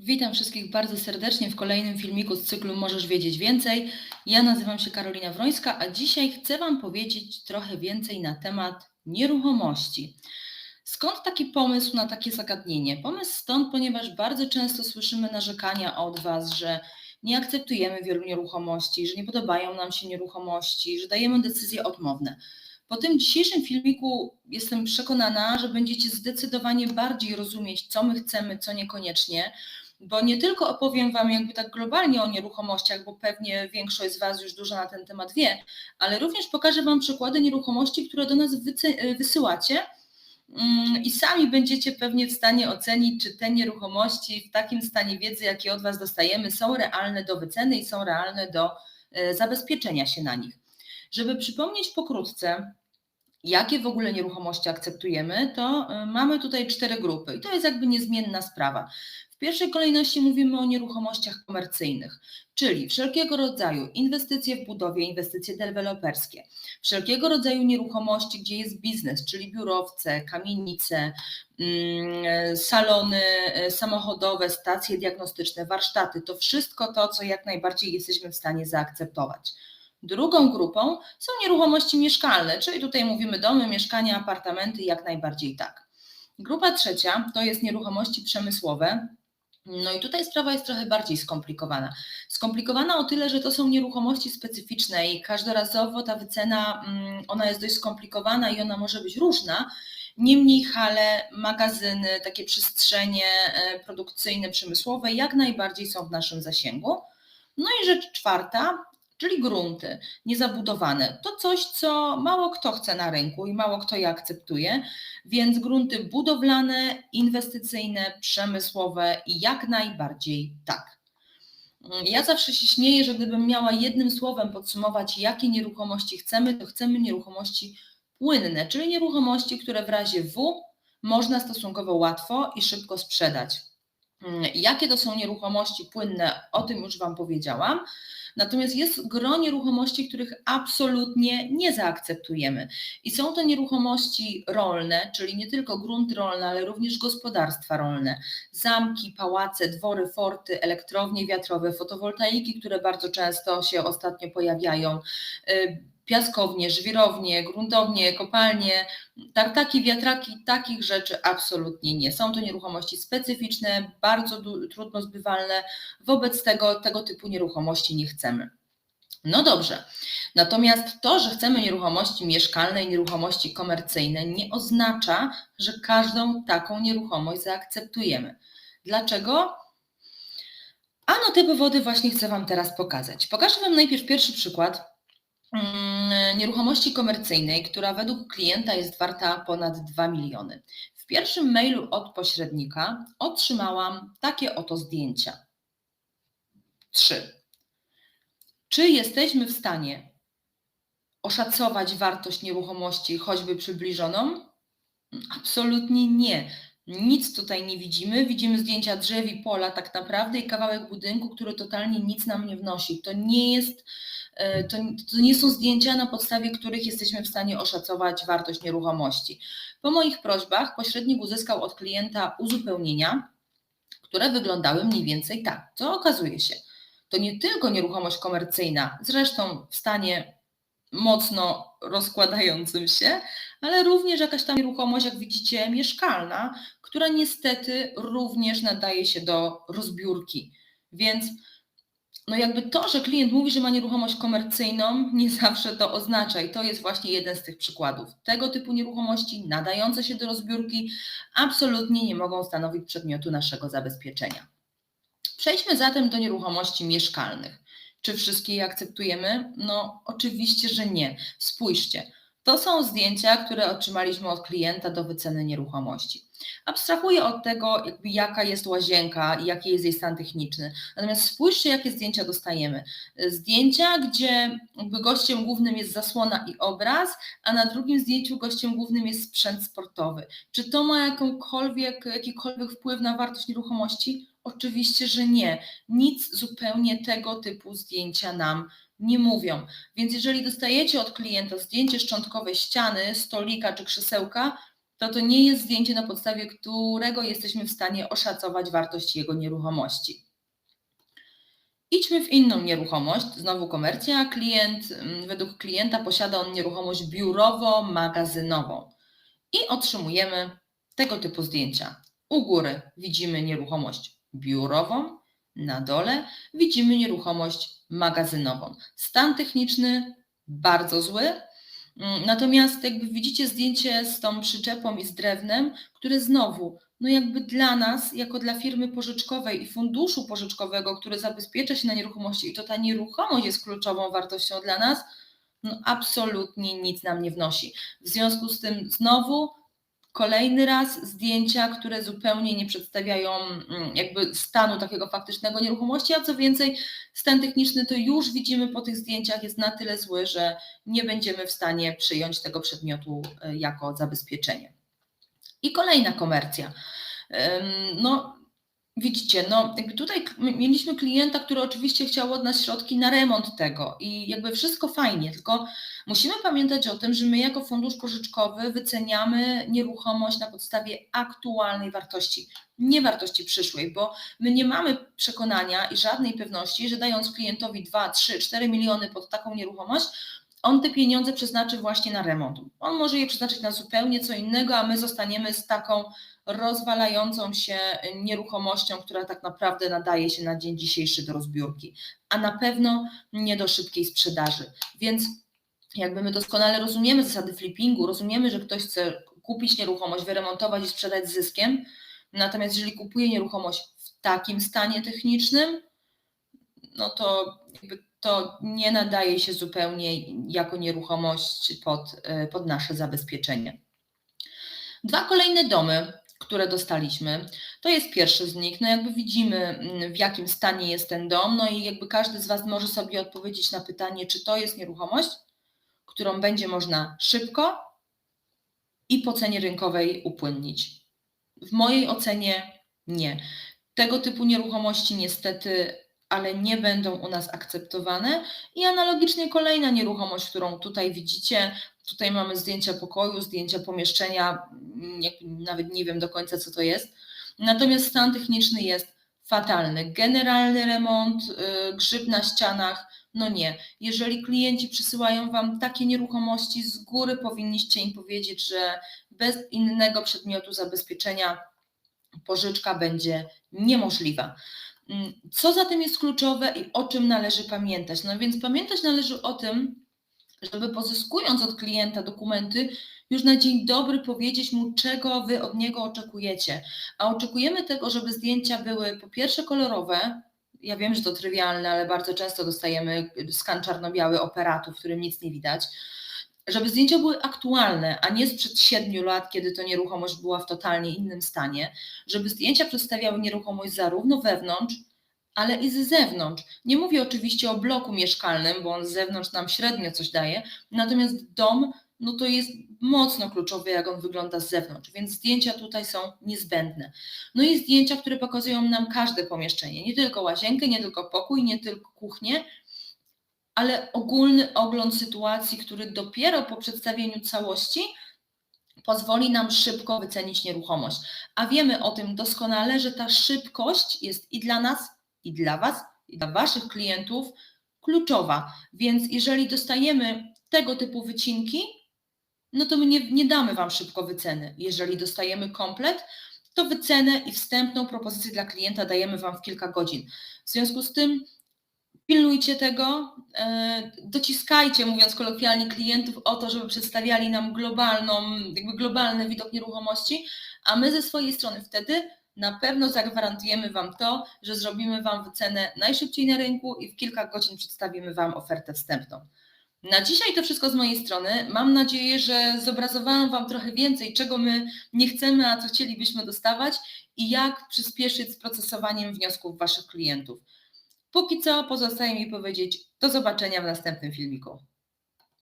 Witam wszystkich bardzo serdecznie w kolejnym filmiku z cyklu Możesz wiedzieć więcej. Ja nazywam się Karolina Wrońska, a dzisiaj chcę Wam powiedzieć trochę więcej na temat nieruchomości. Skąd taki pomysł na takie zagadnienie? Pomysł stąd, ponieważ bardzo często słyszymy narzekania od Was, że nie akceptujemy wielu nieruchomości, że nie podobają nam się nieruchomości, że dajemy decyzje odmowne. Po tym dzisiejszym filmiku jestem przekonana, że będziecie zdecydowanie bardziej rozumieć, co my chcemy, co niekoniecznie bo nie tylko opowiem Wam jakby tak globalnie o nieruchomościach, bo pewnie większość z Was już dużo na ten temat wie, ale również pokażę Wam przykłady nieruchomości, które do nas wysyłacie mm, i sami będziecie pewnie w stanie ocenić, czy te nieruchomości w takim stanie wiedzy, jakie od Was dostajemy, są realne do wyceny i są realne do e, zabezpieczenia się na nich. Żeby przypomnieć pokrótce, jakie w ogóle nieruchomości akceptujemy, to e, mamy tutaj cztery grupy i to jest jakby niezmienna sprawa. W pierwszej kolejności mówimy o nieruchomościach komercyjnych, czyli wszelkiego rodzaju inwestycje w budowie, inwestycje deweloperskie, wszelkiego rodzaju nieruchomości, gdzie jest biznes, czyli biurowce, kamienice, mm, salony e, samochodowe, stacje diagnostyczne, warsztaty, to wszystko to, co jak najbardziej jesteśmy w stanie zaakceptować. Drugą grupą są nieruchomości mieszkalne, czyli tutaj mówimy domy, mieszkania, apartamenty, jak najbardziej tak. Grupa trzecia to jest nieruchomości przemysłowe, no i tutaj sprawa jest trochę bardziej skomplikowana. Skomplikowana o tyle, że to są nieruchomości specyficzne i każdorazowo ta wycena, mm, ona jest dość skomplikowana i ona może być różna. Niemniej hale, magazyny, takie przestrzenie e, produkcyjne, przemysłowe jak najbardziej są w naszym zasięgu. No i rzecz czwarta, czyli grunty niezabudowane. To coś, co mało kto chce na rynku i mało kto je akceptuje, więc grunty budowlane, inwestycyjne, przemysłowe i jak najbardziej tak. Ja zawsze się śmieję, że gdybym miała jednym słowem podsumować, jakie nieruchomości chcemy, to chcemy nieruchomości płynne, czyli nieruchomości, które w razie W można stosunkowo łatwo i szybko sprzedać. Jakie to są nieruchomości płynne, o tym już Wam powiedziałam. Natomiast jest gro nieruchomości, których absolutnie nie zaakceptujemy. I są to nieruchomości rolne, czyli nie tylko grunt rolny, ale również gospodarstwa rolne. Zamki, pałace, dwory, forty, elektrownie wiatrowe, fotowoltaiki, które bardzo często się ostatnio pojawiają y, piaskownie, żwirownie, gruntownie, kopalnie, tartaki, wiatraki, takich rzeczy absolutnie nie. Są to nieruchomości specyficzne, bardzo trudno zbywalne, wobec tego tego typu nieruchomości nie chcemy. No dobrze, natomiast to, że chcemy nieruchomości mieszkalne i nieruchomości komercyjne, nie oznacza, że każdą taką nieruchomość zaakceptujemy. Dlaczego? A no te powody właśnie chcę Wam teraz pokazać. Pokażę Wam najpierw pierwszy przykład Mm, nieruchomości komercyjnej, która według klienta jest warta ponad 2 miliony. W pierwszym mailu od pośrednika otrzymałam takie oto zdjęcia. Trzy. Czy jesteśmy w stanie oszacować wartość nieruchomości, choćby przybliżoną? Absolutnie nie. Nic tutaj nie widzimy. Widzimy zdjęcia drzew i pola tak naprawdę i kawałek budynku, który totalnie nic nam nie wnosi. To nie jest to, to nie są zdjęcia, na podstawie których jesteśmy w stanie oszacować wartość nieruchomości. Po moich prośbach pośrednik uzyskał od klienta uzupełnienia, które wyglądały mniej więcej tak. Co okazuje się? To nie tylko nieruchomość komercyjna, zresztą w stanie mocno rozkładającym się, ale również jakaś tam nieruchomość, jak widzicie, mieszkalna, która niestety również nadaje się do rozbiórki. Więc no jakby to, że klient mówi, że ma nieruchomość komercyjną, nie zawsze to oznacza i to jest właśnie jeden z tych przykładów. Tego typu nieruchomości nadające się do rozbiórki absolutnie nie mogą stanowić przedmiotu naszego zabezpieczenia. Przejdźmy zatem do nieruchomości mieszkalnych. Czy wszystkie je akceptujemy? No oczywiście, że nie. Spójrzcie, to są zdjęcia, które otrzymaliśmy od klienta do wyceny nieruchomości. Abstrahuję od tego, jaka jest łazienka i jaki jest jej stan techniczny. Natomiast spójrzcie, jakie zdjęcia dostajemy. Zdjęcia, gdzie gościem głównym jest zasłona i obraz, a na drugim zdjęciu gościem głównym jest sprzęt sportowy. Czy to ma jakikolwiek wpływ na wartość nieruchomości? Oczywiście, że nie. Nic zupełnie tego typu zdjęcia nam nie mówią. Więc jeżeli dostajecie od klienta zdjęcie szczątkowej ściany, stolika czy krzesełka, to to nie jest zdjęcie, na podstawie którego jesteśmy w stanie oszacować wartość jego nieruchomości. Idźmy w inną nieruchomość, znowu komercja. Klient, mm, według klienta posiada on nieruchomość biurowo-magazynową i otrzymujemy tego typu zdjęcia. U góry widzimy nieruchomość biurową, na dole widzimy nieruchomość magazynową. Stan techniczny bardzo zły, mm, natomiast jakby widzicie zdjęcie z tą przyczepą i z drewnem, które znowu, no jakby dla nas, jako dla firmy pożyczkowej i funduszu pożyczkowego, który zabezpiecza się na nieruchomości i to ta nieruchomość jest kluczową wartością dla nas, no absolutnie nic nam nie wnosi. W związku z tym znowu Kolejny raz zdjęcia, które zupełnie nie przedstawiają mm, jakby stanu takiego faktycznego nieruchomości, a co więcej, stan techniczny to już widzimy po tych zdjęciach jest na tyle zły, że nie będziemy w stanie przyjąć tego przedmiotu e, jako zabezpieczenie. I kolejna komercja. No, Widzicie, no jakby tutaj mieliśmy klienta, który oczywiście chciał od nas środki na remont tego i jakby wszystko fajnie, tylko musimy pamiętać o tym, że my jako fundusz pożyczkowy wyceniamy nieruchomość na podstawie aktualnej wartości, nie wartości przyszłej, bo my nie mamy przekonania i żadnej pewności, że dając klientowi 2, 3, 4 miliony pod taką nieruchomość, on te pieniądze przeznaczy właśnie na remont. On może je przeznaczyć na zupełnie co innego, a my zostaniemy z taką rozwalającą się nieruchomością, która tak naprawdę nadaje się na dzień dzisiejszy do rozbiórki, a na pewno nie do szybkiej sprzedaży. Więc jakby my doskonale rozumiemy zasady flippingu, rozumiemy, że ktoś chce kupić nieruchomość, wyremontować i sprzedać z zyskiem, natomiast jeżeli kupuje nieruchomość w takim stanie technicznym, no to jakby to nie nadaje się zupełnie jako nieruchomość pod, pod nasze zabezpieczenie. Dwa kolejne domy, które dostaliśmy. To jest pierwszy z nich. No jakby widzimy, mm, w jakim stanie jest ten dom, no i jakby każdy z Was może sobie odpowiedzieć na pytanie, czy to jest nieruchomość, którą będzie można szybko i po cenie rynkowej upłynnić. W mojej ocenie nie. Tego typu nieruchomości niestety ale nie będą u nas akceptowane. I analogicznie kolejna nieruchomość, którą tutaj widzicie, tutaj mamy zdjęcia pokoju, zdjęcia pomieszczenia, mm, nawet nie wiem do końca co to jest. Natomiast stan techniczny jest fatalny. Generalny remont, yy, grzyb na ścianach, no nie. Jeżeli klienci przysyłają Wam takie nieruchomości, z góry powinniście im powiedzieć, że bez innego przedmiotu zabezpieczenia pożyczka będzie niemożliwa. Mm, co za tym jest kluczowe i o czym należy pamiętać? No więc pamiętać należy o tym, żeby pozyskując od klienta dokumenty, już na dzień dobry powiedzieć mu, czego wy od niego oczekujecie. A oczekujemy tego, żeby zdjęcia były po pierwsze kolorowe. Ja wiem, że to trywialne, ale bardzo często dostajemy skan czarno-biały operatu, w którym nic nie widać. Żeby zdjęcia były aktualne, a nie sprzed siedmiu lat, kiedy to nieruchomość była w totalnie innym stanie. Żeby zdjęcia przedstawiały nieruchomość zarówno wewnątrz, ale i z zewnątrz. Nie mówię oczywiście o bloku mieszkalnym, bo on z zewnątrz nam średnio coś daje, natomiast dom, no to jest mocno kluczowe, jak on wygląda z zewnątrz, więc zdjęcia tutaj są niezbędne. No i zdjęcia, które pokazują nam każde pomieszczenie, nie tylko łazienkę, nie tylko pokój, nie tylko kuchnię, ale ogólny ogląd sytuacji, który dopiero po przedstawieniu całości pozwoli nam szybko wycenić nieruchomość. A wiemy o tym doskonale, że ta szybkość jest i dla nas, i dla Was, i dla Waszych klientów kluczowa. Więc jeżeli dostajemy tego typu wycinki, no to my nie, nie damy Wam szybko wyceny. Jeżeli dostajemy komplet, to wycenę i wstępną propozycję dla klienta dajemy Wam w kilka godzin. W związku z tym pilnujcie tego, e, dociskajcie, mówiąc kolokwialnie, klientów o to, żeby przedstawiali nam globalną, jakby globalny widok nieruchomości, a my ze swojej strony wtedy na pewno zagwarantujemy Wam to, że zrobimy Wam wycenę najszybciej na rynku i w kilka godzin przedstawimy Wam ofertę wstępną. Na dzisiaj to wszystko z mojej strony. Mam nadzieję, że zobrazowałam Wam trochę więcej, czego my nie chcemy, a co chcielibyśmy dostawać i jak przyspieszyć z procesowaniem wniosków Waszych klientów. Póki co pozostaje mi powiedzieć do zobaczenia w następnym filmiku.